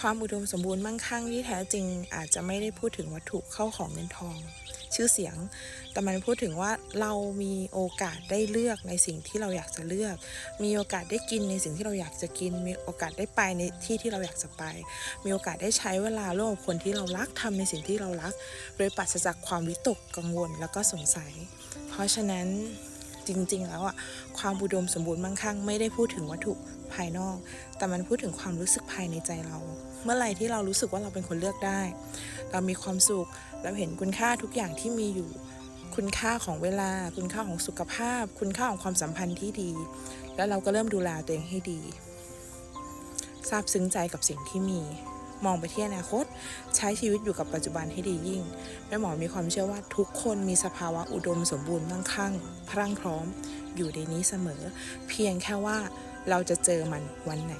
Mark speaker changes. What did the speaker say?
Speaker 1: ความอุดมสมบูรณ์มั่งคั่งที่แท้จริงอาจจะไม่ได้พูดถึงวัตถุเข้าของเงินทอง ชื่อเสียง แต่มันพูดถึงว่าเรามีโอกาสได้เลือกในสิ่งที่เราอยากจะเลือก มีโอกาสได้กินในสิ่งที่เราอยากจะกิน มีโอกาสได้ไปในที่ที่เราอยากจะไป มีโอกาสได้ใช้เวลาร่วมกับคนที่เรารักทำในสิ่งที่เรารัก โดยปราศจากความวิตกกังวลแล้วก็สงสัย เพราะฉะนั้น จริง ๆ แล้วอะความอุดมสมบูรณ์มั่งคั่งไม่ได้พูดถึงวัตถุภายนอก แต่มันพูดถึงความรู้สึกภายในใจเรา เมื่อไหร่ที่เรารู้สึกว่าเราเป็นคนเลือกได้ เรามีความสุขเราเห็นคุณค่าทุกอย่างที่มีอยู่ คุณค่าของเวลา คุณค่าของสุขภาพ คุณค่าของความสัมพันธ์ที่ดี แล้วเราก็เริ่มดูแลตัวเองให้ดีซาบซึ้งใจกับสิ่งที่มี มองไปที่อนาคต ใช้ชีวิตอยู่กับปัจจุบันให้ดียิ่ง แม่หมอมีความเชื่อว่าทุกคนมีสภาวะอุดมสมบูรณ์มั่งคั่ง พรั่งพร้อม อยู่ในนี้เสมอ เพียงแค่ว่าเราจะเจอมันวันไหน